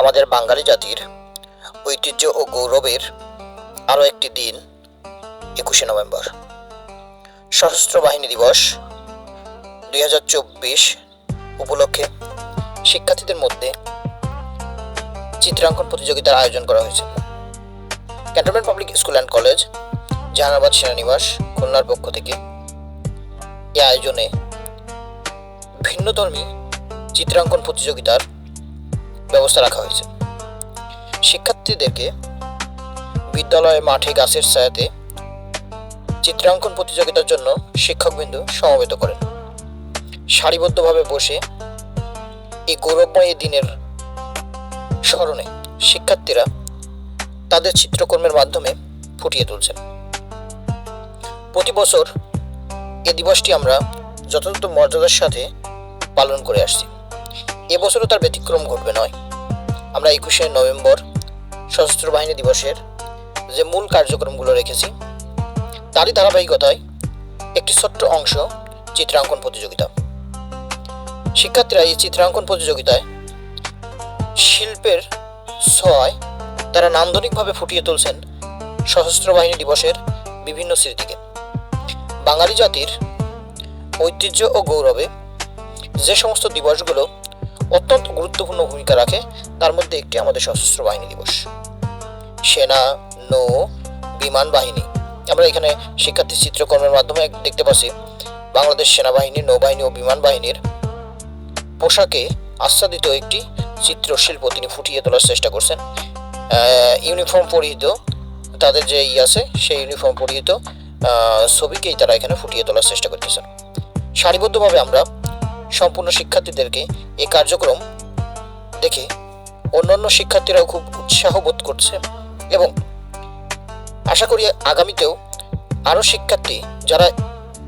আমাদের বাঙালি জাতির ঐতিহ্য ও গৌরবের আরও একটি দিন, একুশে নভেম্বর। সশস্ত্র বাহিনী দিবস দুই হাজার চব্বিশ উপলক্ষে শিক্ষার্থীদের মধ্যে চিত্রাঙ্কন প্রতিযোগিতার আয়োজন করা হয়েছে। Cantonment public school and college, Jahanabad সেনানিবাস, খুলনার পক্ষ থেকে এই আয়োজনে ভিন্নধর্মী চিত্রাঙ্কন প্রতিযোগিতার ব্যবস্থা রাখা হয়েছে। শিক্ষার্থীদেরকে বিদ্যালয়ে মাঠে গাছের ছায়াতে চিত্রাঙ্কন প্রতিযোগিতার জন্য শিক্ষকবৃন্দ সমবেত করেন। সারিবদ্ধভাবে বসে এই গৌরবময় দিনের স্মরণে শিক্ষার্থীরা তাদের চিত্রকর্মের মাধ্যমে ফুটিয়ে তুলছেন। প্রতি বছর এ দিবসটি আমরা যথাযথ মর্যাদার সাথে পালন করে আসছি। এবছরও তার ব্যতিক্রম ঘটবে নয়। আমরা একুশে নভেম্বর সশস্ত্র বাহিনী দিবসের যে মূল কার্যক্রমগুলো রেখেছি, তারই ধারাবাহিকতায় একটি ছোট্ট অংশ চিত্রাঙ্কন প্রতিযোগিতা। শিক্ষার্থীরা এই চিত্রাঙ্কন প্রতিযোগিতায় শিল্পের ছয় তারা নান্দনিকভাবে ফুটিয়ে তুলছেন সশস্ত্র বাহিনী দিবসের বিভিন্ন স্মৃতিকে। বাঙালি জাতির ঐতিহ্য ও গৌরবে যে সমস্ত দিবসগুলো অত্যন্ত গুরুত্বপূর্ণ ভূমিকা রাখে। তার মধ্যে একটি আমাদের সশস্ত্র বাহিনী দিবস। সেনা, নৌ, বিমান বাহিনী। আমরা এখানে শিক্ষার্থী চিত্রকর্মের মাধ্যমে দেখতে পাচ্ছি, বাংলাদেশ সেনাবাহিনী, নৌবাহিনী ও বিমান বাহিনীর পোশাকে আচ্ছাদিত একটি চিত্রশিল্প তিনি ফুটিয়ে তোলার চেষ্টা করছেন। ইউনিফর্ম পরিহিত, তাদের যে ই আছে, সেই ইউনিফর্ম পরিহিত ছবিকেই তারা এখানে ফুটিয়ে তোলার চেষ্টা করতেছেন। সারিবদ্ধভাবে আমরা সম্পূর্ণ শিক্ষার্থীদেরকে এই কার্যক্রম দেখে অন্যান্য শিক্ষার্থীরাও খুব উৎসাহ বোধ করছে এবং আশা করি আগামীতেও আরও শিক্ষার্থী যারা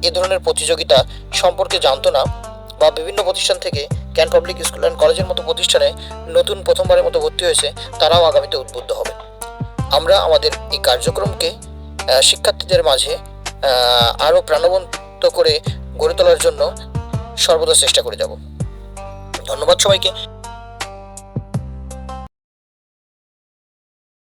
এ ধরনের প্রতিযোগিতা সম্পর্কে জানতো না বা বিভিন্ন প্রতিষ্ঠান থেকে ক্যান পাবলিক স্কুল অ্যান্ড কলেজের মতো প্রতিষ্ঠানে নতুন প্রথমবারের মতো ভর্তি হয়েছে, তারাও আগামীতে উদ্বুদ্ধ হবে। আমরা আমাদের এই কার্যক্রমকে শিক্ষার্থীদের মাঝে আরও প্রাণবন্ত করে গড়ে তোলার জন্য সর্বদা চেষ্টা করে যাব। ধন্যবাদ সবাইকে।